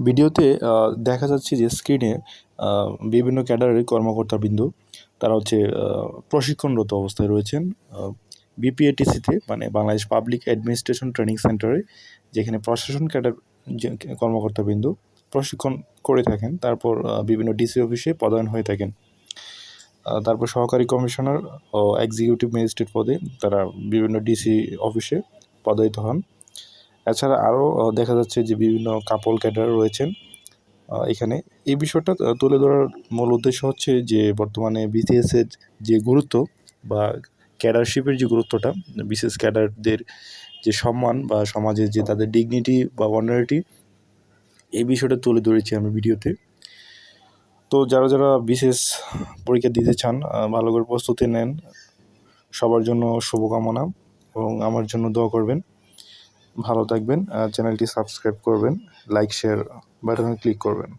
ভিডিওতে দেখা যাচ্ছে যে স্ক্রিনে বিভিন্ন ক্যাডারের কর্মকর্তাবৃন্দ, তারা হচ্ছে প্রশিক্ষণরত অবস্থায় রয়েছেন। বিপিএটিসিতে মানে বাংলাদেশ পাবলিক অ্যাডমিনিস্ট্রেশন ট্রেনিং সেন্টারে যেখানে প্রশাসন ক্যাডার কর্মকর্তাবৃন্দ প্রশিক্ষণ করে থাকেন, তারপর বিভিন্ন ডিসি অফিসে পদায়ন হয়ে থাকেন। তারপর সহকারী কমিশনার ও এক্সিকিউটিভ ম্যাজিস্ট্রেট পদে তারা বিভিন্ন ডিসি অফিসে পদায়িত হন। এছাড়া আরও দেখা যাচ্ছে যে বিভিন্ন কাপল ক্যাডার রয়েছেন। এখানে। এই বিষয়টা তুলে ধরার মূল উদ্দেশ্য হচ্ছে যে বর্তমানে বিসিএসের যে গুরুত্ব বা ক্যাডারশিপের যে গুরুত্বটা, বিশেষ ক্যাডারদের যে সম্মান বা সমাজের যে তাদের ডিগনিটি বা অনারিটি এই বিষয়টা তুলে ধরেছি আমি ভিডিওতে। তো যারা যারা বিশেষ পরীক্ষা দিতে চান ভালো করে প্রস্তুতি নেন। সবার জন্য শুভকামনা এবং আমার জন্য দোয়া করবেন। ভালো থাকবেন চ্যানেলটি সাবস্ক্রাইব করবেন লাইক শেয়ার বাটনে ক্লিক করবেন।